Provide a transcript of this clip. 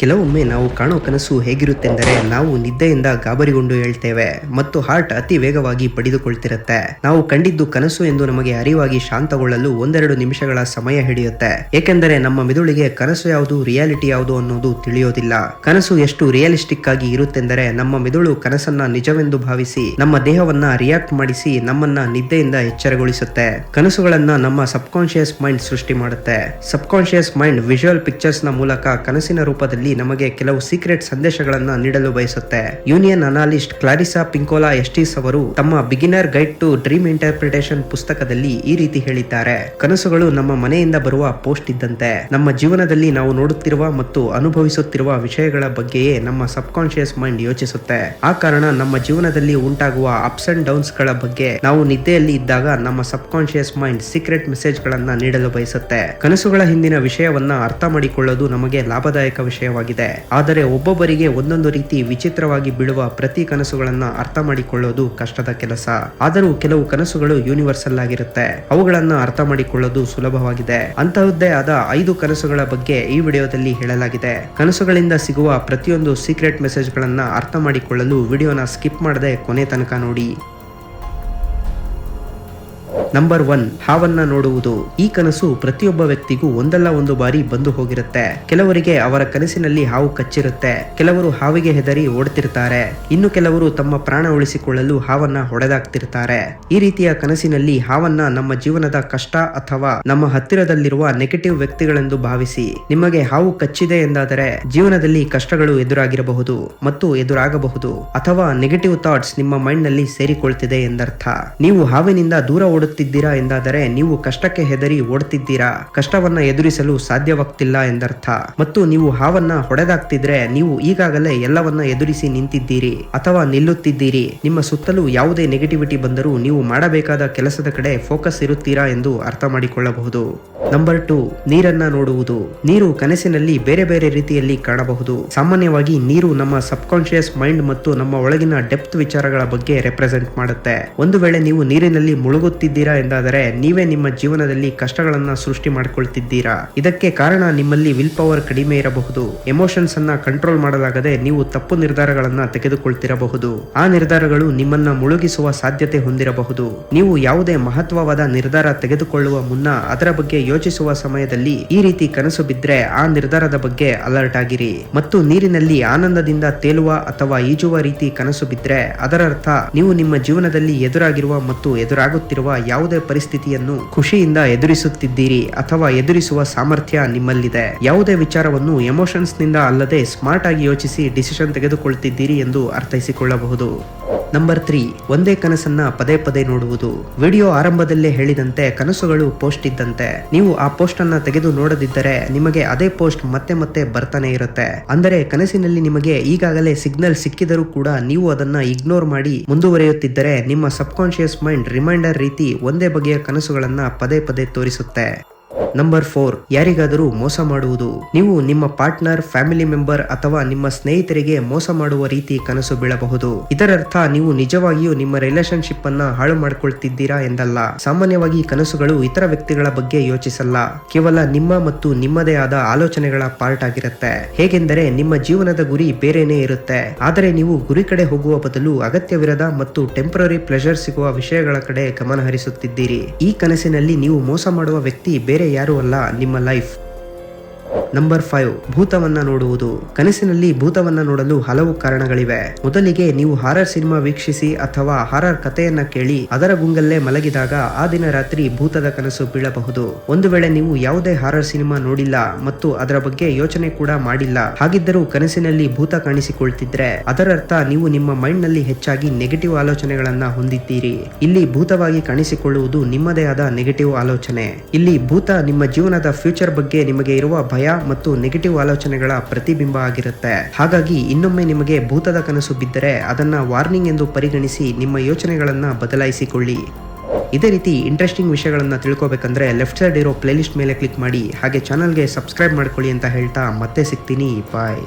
ಕೆಲವೊಮ್ಮೆ ನಾವು ಕಾಣೋ ಕನಸು ಹೇಗಿರುತ್ತೆಂದರೆ ನಾವು ನಿದ್ದೆಯಿಂದ ಗಾಬರಿಗೊಂಡು ಹೇಳ್ತೇವೆ ಮತ್ತು ಹಾರ್ಟ್ ಅತಿ ವೇಗವಾಗಿ ಪಡೆದುಕೊಳ್ತಿರುತ್ತೆ. ನಾವು ಕಂಡಿದ್ದು ಕನಸು ಎಂದು ನಮಗೆ ಅರಿವಾಗಿ ಶಾಂತಗೊಳ್ಳಲು ಒಂದೆರಡು ನಿಮಿಷಗಳ ಸಮಯ ಹಿಡಿಯುತ್ತೆ. ಏಕೆಂದರೆ ನಮ್ಮ ಮೆದುಳಿಗೆ ಕನಸು ಯಾವುದು ರಿಯಾಲಿಟಿ ಯಾವುದು ಅನ್ನೋದು ತಿಳಿಯೋದಿಲ್ಲ. ಕನಸು ಎಷ್ಟು ರಿಯಲಿಸ್ಟಿಕ್ ಆಗಿ ಇರುತ್ತೆಂದರೆ ನಮ್ಮ ಮೆದುಳು ಕನಸನ್ನ ನಿಜವೆಂದು ಭಾವಿಸಿ, ನಮ್ಮ ದೇಹವನ್ನ ರಿಯಾಕ್ಟ್ ಮಾಡಿಸಿ, ನಮ್ಮನ್ನ ನಿದ್ದೆಯಿಂದ ಎಚ್ಚರಗೊಳಿಸುತ್ತೆ. ಕನಸುಗಳನ್ನ ನಮ್ಮ ಸಬ್ಕಾನ್ಶಿಯಸ್ ಮೈಂಡ್ ಸೃಷ್ಟಿ ಮಾಡುತ್ತೆ. ಸಬ್ಕಾನ್ಶಿಯಸ್ ಮೈಂಡ್ ವಿಜುವಲ್ ಪಿಕ್ಚರ್ಸ್ನ ಮೂಲಕ ಕನಸಿನ ರೂಪದಲ್ಲಿ ನಮಗೆ ಕೆಲವು ಸೀಕ್ರೆಟ್ ಸಂದೇಶಗಳನ್ನು ನೀಡಲು ಬಯಸುತ್ತೆ. ಯೂನಿಯನ್ ಅನಾಲಿಸ್ಟ್ ಕ್ಲಾರಿಸಾ ಪಿಂಕೋಲಾ ಎಸ್ಟೀಸ್ ಅವರು ತಮ್ಮ beginner guide to dream interpretation ಪುಸ್ತಕದಲ್ಲಿ ಈ ರೀತಿ ಹೇಳಿದ್ದಾರೆ. ಕನಸುಗಳು ನಮ್ಮ ಮನೆಯಿಂದ ಬರುವ ಪೋಸ್ಟ್ ಇದ್ದಂತೆ. ನಮ್ಮ ಜೀವನದಲ್ಲಿ ನಾವು ನೋಡುತ್ತಿರುವ ಮತ್ತು ಅನುಭವಿಸುತ್ತಿರುವ ವಿಷಯಗಳ ಬಗ್ಗೆಯೇ ನಮ್ಮ ಸಬ್ ಕಾನ್ಶಿಯಸ್ ಮೈಂಡ್ ಯೋಚಿಸುತ್ತೆ. ಆ ಕಾರಣ ನಮ್ಮ ಜೀವನದಲ್ಲಿ ಉಂಟಾಗುವ ಅಪ್ಸ್ ಅಂಡ್ ಡೌನ್ಸ್ಗಳ ಬಗ್ಗೆ ನಾವು ನಿದ್ದೆಯಲ್ಲಿ ಇದ್ದಾಗ ನಮ್ಮ subconscious mind secret message ಗಳನ್ನ ನೀಡಲು ಬಯಸುತ್ತೆ. ಕನಸುಗಳ ಹಿಂದಿನ ವಿಷಯವನ್ನ ಅರ್ಥ ಮಾಡಿಕೊಳ್ಳೋದು ನಮಗೆ ಲಾಭದಾಯಕ ವಿಷಯವಾಗಿದೆ. ಆದರೆ ಒಬ್ಬೊಬ್ಬರಿಗೆ ಒಂದೊಂದು ರೀತಿ ವಿಚಿತ್ರವಾಗಿ ಬೀಳುವ ಪ್ರತಿ ಕನಸುಗಳನ್ನ ಅರ್ಥ ಮಾಡಿಕೊಳ್ಳೋದು ಕಷ್ಟದ ಕೆಲಸ. ಆದರೂ ಕೆಲವು ಕನಸುಗಳು ಯೂನಿವರ್ಸಲ್ ಆಗಿರುತ್ತೆ. ಅವುಗಳನ್ನ ಅರ್ಥ ಮಾಡಿಕೊಳ್ಳೋದು ಸುಲಭವಾಗಿದೆ. ಅಂತಹದ್ದೇ ಆದ ಐದು ಕನಸುಗಳ ಬಗ್ಗೆ ಈ ವಿಡಿಯೋದಲ್ಲಿ ಹೇಳಲಾಗಿದೆ. ಕನಸುಗಳಿಂದ ಸಿಗುವ ಪ್ರತಿಯೊಂದು ಸೀಕ್ರೆಟ್ ಮೆಸೇಜ್ಗಳನ್ನ ಅರ್ಥ ಮಾಡಿಕೊಳ್ಳಲು ವಿಡಿಯೋನ ಸ್ಕಿಪ್ ಮಾಡದೆ ಕೊನೆ ತನಕ ನೋಡಿ. ನಂಬರ್ ಒನ್ ಹಾವನ್ನ ನೋಡುವುದು. ಈ ಕನಸು ಪ್ರತಿಯೊಬ್ಬ ವ್ಯಕ್ತಿಗೂ ಒಂದಲ್ಲ ಒಂದು ಬಾರಿ ಬಂದು ಹೋಗಿರುತ್ತೆ. ಕೆಲವರಿಗೆ ಅವರ ಕನಸಿನಲ್ಲಿ ಹಾವು ಕಚ್ಚಿರುತ್ತೆ. ಕೆಲವರು ಹಾವಿಗೆ ಹೆದರಿ ಓಡ್ತಿರ್ತಾರೆ. ಇನ್ನು ಕೆಲವರು ತಮ್ಮ ಪ್ರಾಣ ಉಳಿಸಿಕೊಳ್ಳಲು ಹಾವನ್ನ ಹೊಡೆದಾಕ್ತಿರ್ತಾರೆ. ಈ ರೀತಿಯ ಕನಸಿನಲ್ಲಿ ಹಾವನ್ನ ನಮ್ಮ ಜೀವನದ ಕಷ್ಟ ಅಥವಾ ನಮ್ಮ ಹತ್ತಿರದಲ್ಲಿರುವ ನೆಗೆಟಿವ್ ವ್ಯಕ್ತಿಗಳೆಂದು ಭಾವಿಸಿ. ನಿಮಗೆ ಹಾವು ಕಚ್ಚಿದೆ ಎಂದಾದರೆ ಜೀವನದಲ್ಲಿ ಕಷ್ಟಗಳು ಎದುರಾಗಿರಬಹುದು ಮತ್ತು ಎದುರಾಗಬಹುದು ಅಥವಾ ನೆಗೆಟಿವ್ ಥಾಟ್ಸ್ ನಿಮ್ಮ ಮೈಂಡ್ನಲ್ಲಿ ಸೇರಿಕೊಳ್ತಿದೆ ಎಂದರ್ಥ. ನೀವು ಹಾವಿನಿಂದ ದೂರ ಓಡುತ್ತಿದ್ದೀರಾ ಎಂದಾದರೆ ನೀವು ಕಷ್ಟಕ್ಕೆ ಹೆದರಿ ಓಡ್ತಿದ್ದೀರಾ ಕಷ್ಟವನ್ನ ಎದುರಿಸಲು ಸಾಧ್ಯವಾಗ್ತಿಲ್ಲ ಎಂದರ್ಥ. ಮತ್ತು ನೀವು ಹಾವನ್ನ ಹೊಡೆದಾಗ್ತಿದ್ರೆ ನೀವು ಈಗಾಗಲೇ ಎಲ್ಲವನ್ನ ಎದುರಿಸಿ ನಿಂತಿದ್ದೀರಿ ಅಥವಾ ನಿಲ್ಲುತ್ತಿದ್ದೀರಿ. ನಿಮ್ಮ ಸುತ್ತಲೂ ಯಾವುದೇ ನೆಗೆಟಿವಿಟಿ ಬಂದರೂ ನೀವು ಮಾಡಬೇಕಾದ ಕೆಲಸದ ಕಡೆ ಫೋಕಸ್ ಇರುತ್ತೀರಾ ಎಂದು ಅರ್ಥ ಮಾಡಿಕೊಳ್ಳಬಹುದು. ನಂಬರ್ ಟು ನೀರನ್ನ ನೋಡುವುದು. ನೀರು ಕನಸಿನಲ್ಲಿ ಬೇರೆ ಬೇರೆ ರೀತಿಯಲ್ಲಿ ಕಾಣಬಹುದು. ಸಾಮಾನ್ಯವಾಗಿ ನೀರು ನಮ್ಮ ಸಬ್ ಕಾನ್ಶಿಯಸ್ ಮೈಂಡ್ ಮತ್ತು ನಮ್ಮ ಒಳಗಿನ ಡೆಪ್ತ್ ವಿಚಾರಗಳ ಬಗ್ಗೆ ರೆಪ್ರೆಸೆಂಟ್ ಮಾಡುತ್ತೆ. ಒಂದು ವೇಳೆ ನೀವು ನೀರಿನಲ್ಲಿ ಮುಳುಗುತ್ತಿದ್ದೀರಾ ಎಂದಾದರೆ ನೀವೇ ನಿಮ್ಮ ಜೀವನದಲ್ಲಿ ಕಷ್ಟಗಳನ್ನ ಸೃಷ್ಟಿ ಮಾಡಿಕೊಳ್ತಿದ್ದೀರಾ. ಇದಕ್ಕೆ ಕಾರಣ ನಿಮ್ಮಲ್ಲಿ ವಿಲ್ ಪವರ್ ಕಡಿಮೆ ಇರಬಹುದು. ಎಮೋಷನ್ಸ್ ಅನ್ನ ಕಂಟ್ರೋಲ್ ಮಾಡಲಾಗದೆ ನೀವು ತಪ್ಪು ನಿರ್ಧಾರಗಳನ್ನ ತೆಗೆದುಕೊಳ್ತಿರಬಹುದು. ಆ ನಿರ್ಧಾರಗಳು ನಿಮ್ಮನ್ನ ಮುಳುಗಿಸುವ ಸಾಧ್ಯತೆ ಹೊಂದಿರಬಹುದು. ನೀವು ಯಾವುದೇ ಮಹತ್ವವಾದ ನಿರ್ಧಾರ ತೆಗೆದುಕೊಳ್ಳುವ ಮುನ್ನ ಅದರ ಬಗ್ಗೆ ಯೋಚಿಸುವ ಸಮಯದಲ್ಲಿ ಈ ರೀತಿ ಕನಸು ಬಿದ್ರೆ ಆ ನಿರ್ಧಾರದ ಬಗ್ಗೆ ಅಲರ್ಟ್ ಆಗಿರಿ. ಮತ್ತು ನೀರಿನಲ್ಲಿ ಆನಂದದಿಂದ ತೇಲುವ ಅಥವಾ ಈಜುವ ರೀತಿ ಕನಸು ಬಿದ್ರೆ ಅದರರ್ಥ ನೀವು ನಿಮ್ಮ ಜೀವನದಲ್ಲಿ ಎದುರಾಗಿರುವ ಮತ್ತು ಎದುರಾಗುತ್ತಿರುವ ಯಾವುದೇ ಪರಿಸ್ಥಿತಿಯನ್ನು ಖುಷಿಯಿಂದ ಎದುರಿಸುತ್ತಿದ್ದೀರಿ ಅಥವಾ ಎದುರಿಸುವ ಸಾಮರ್ಥ್ಯ ನಿಮ್ಮಲ್ಲಿದೆ. ಯಾವುದೇ ವಿಚಾರವನ್ನು ಎಮೋಷನ್ಸ್ನಿಂದ ಅಲ್ಲದೆ ಸ್ಮಾರ್ಟ್ ಆಗಿ ಯೋಚಿಸಿ ಡಿಸಿಷನ್ ತೆಗೆದುಕೊಳ್ಳುತ್ತಿದ್ದೀರಿ ಎಂದು ಅರ್ಥೈಸಿಕೊಳ್ಳಬಹುದು. ನಂಬರ್ ತ್ರೀ ಒಂದೇ ಕನಸನ್ನ ಪದೇ ಪದೇ ನೋಡುವುದು. ವಿಡಿಯೋ ಆರಂಭದಲ್ಲೇ ಹೇಳಿದಂತೆ ಕನಸುಗಳು ಪೋಸ್ಟ್ ಇದ್ದಂತೆ. ನೀವು ಆ ಪೋಸ್ಟ್ ಅನ್ನ ತೆಗೆದು ನೋಡದಿದ್ದರೆ ನಿಮಗೆ ಅದೇ ಪೋಸ್ಟ್ ಮತ್ತೆ ಮತ್ತೆ ಬರ್ತಾನೆ ಇರುತ್ತೆ. ಅಂದರೆ ಕನಸಿನಲ್ಲಿ ನಿಮಗೆ ಈಗಾಗಲೇ ಸಿಗ್ನಲ್ ಸಿಕ್ಕಿದರೂ ಕೂಡ ನೀವು ಅದನ್ನ ಇಗ್ನೋರ್ ಮಾಡಿ ಮುಂದುವರಿಯುತ್ತಿದ್ದರೆ ನಿಮ್ಮ ಸಬ್ ಕಾನ್ಶಿಯಸ್ ಮೈಂಡ್ ರಿಮೈಂಡರ್ ರೀತಿ ಒಂದೇ ಬಗೆಯ ಕನಸುಗಳನ್ನ ಪದೇ ಪದೇ ತೋರಿಸುತ್ತೆ. ನಂಬರ್ ಫೋರ್ ಯಾರಿಗಾದರೂ ಮೋಸ ಮಾಡುವುದು. ನೀವು ನಿಮ್ಮ ಪಾರ್ಟ್ನರ್ ಫ್ಯಾಮಿಲಿ ಮೆಂಬರ್ ಅಥವಾ ನಿಮ್ಮ ಸ್ನೇಹಿತರಿಗೆ ಮೋಸ ಮಾಡುವ ರೀತಿ ಕನಸು ಬೀಳಬಹುದು. ಇದರರ್ಥ, ನೀವು ನಿಜವಾಗಿಯೂ ನಿಮ್ಮ ರಿಲೇಶನ್ಶಿಪ್ ಅನ್ನ ಹಾಳು ಮಾಡ್ಕೊಳ್ತಿದ್ದೀರಾ ಎಂದಲ್ಲ. ಸಾಮಾನ್ಯವಾಗಿ ಕನಸುಗಳು ಇತರ ವ್ಯಕ್ತಿಗಳ ಬಗ್ಗೆ ಯೋಚಿಸಲ್ಲ. ಕೇವಲ ನಿಮ್ಮ ಮತ್ತು ನಿಮ್ಮದೇ ಆದ ಆಲೋಚನೆಗಳ ಪಾರ್ಟ್ ಆಗಿರುತ್ತೆ. ಹೇಗೆಂದರೆ, ನಿಮ್ಮ ಜೀವನದ ಗುರಿ ಬೇರೆನೇ ಇರುತ್ತೆ. ಆದರೆ ನೀವು ಗುರಿ ಕಡೆ ಹೋಗುವ ಬದಲು ಅಗತ್ಯವಿರದ ಮತ್ತು ಟೆಂಪರರಿ ಪ್ಲೆಜರ್ ಸಿಗುವ ವಿಷಯಗಳ ಕಡೆ ಗಮನ ಹರಿಸುತ್ತಿದ್ದೀರಿ ಈ ಕನಸಿನಲ್ಲಿ ನೀವು ಮೋಸ ಮಾಡುವ ವ್ಯಕ್ತಿ ಬೇರೆ ಯಾರೂ ಅಲ್ಲ ನಿಮ್ಮ ಲೈಫ್ ನಂಬರ್ ಫೈವ್ ಭೂತವನ್ನ ನೋಡುವುದು. ಕನಸಿನಲ್ಲಿ ಭೂತವನ್ನ ನೋಡಲು ಹಲವು ಕಾರಣಗಳಿವೆ. ಮೊದಲಿಗೆ ನೀವು ಹಾರರ್ ಸಿನಿಮಾ ವೀಕ್ಷಿಸಿ ಅಥವಾ ಹಾರರ್ ಕಥೆಯನ್ನ ಕೇಳಿ ಅದರ ಗುಂಗಲ್ಲೇ ಮಲಗಿದಾಗ ಆ ದಿನ ರಾತ್ರಿ ಭೂತದ ಕನಸು ಬೀಳಬಹುದು. ಒಂದು ವೇಳೆ ನೀವು ಯಾವುದೇ ಹಾರರ್ ಸಿನಿಮಾ ನೋಡಿಲ್ಲ ಮತ್ತು ಅದರ ಬಗ್ಗೆ ಯೋಚನೆ ಕೂಡ ಮಾಡಿಲ್ಲ. ಹಾಗಿದ್ದರೂ ಕನಸಿನಲ್ಲಿ ಭೂತ ಕಾಣಿಸಿಕೊಳ್ತಿದ್ರೆ ಅದರರ್ಥ ನೀವು ನಿಮ್ಮ ಮೈಂಡ್ನಲ್ಲಿ ಹೆಚ್ಚಾಗಿ ನೆಗೆಟಿವ್ ಆಲೋಚನೆಗಳನ್ನ ಹೊಂದಿದ್ದೀರಿ. ಇಲ್ಲಿ ಭೂತವಾಗಿ ಕಾಣಿಸಿಕೊಳ್ಳುವುದು ನಿಮ್ಮದೇ ಆದ ನೆಗೆಟಿವ್ ಆಲೋಚನೆ. ಇಲ್ಲಿ ಭೂತ ನಿಮ್ಮ ಜೀವನದ ಫ್ಯೂಚರ್ ಬಗ್ಗೆ ನಿಮಗೆ ಇರುವ ಭಯ ಮತ್ತು ನೆಗೆಟಿವ್ ಆಲೋಚನೆಗಳ ಪ್ರತಿಬಿಂಬ ಆಗಿರುತ್ತೆ. ಹಾಗಾಗಿ ಇನ್ನೊಮ್ಮೆ ನಿಮಗೆ ಭೂತದ ಕನಸು ಬಿದ್ದರೆ ಅದನ್ನ ವಾರ್ನಿಂಗ್ ಎಂದು ಪರಿಗಣಿಸಿ ನಿಮ್ಮ ಯೋಚನೆಗಳನ್ನ ಬದಲಾಯಿಸಿಕೊಳ್ಳಿ. ಇದೇ ರೀತಿ ಇಂಟ್ರೆಸ್ಟಿಂಗ್ ವಿಷಯಗಳನ್ನು ತಿಳ್ಕೊಬೇಕಂದ್ರೆ ಲೆಫ್ಟ್ ಸೈಡ್ ಇರೋ ಪ್ಲೇಲಿಸ್ಟ್ ಮೇಲೆ ಕ್ಲಿಕ್ ಮಾಡಿ, ಹಾಗೆ ಚಾನಲ್ಗೆ ಸಬ್ಸ್ಕ್ರೈಬ್ ಮಾಡ್ಕೊಳ್ಳಿ ಅಂತ ಹೇಳ್ತಾ ಮತ್ತೆ ಸಿಗ್ತೀನಿ. ಬಾಯ್.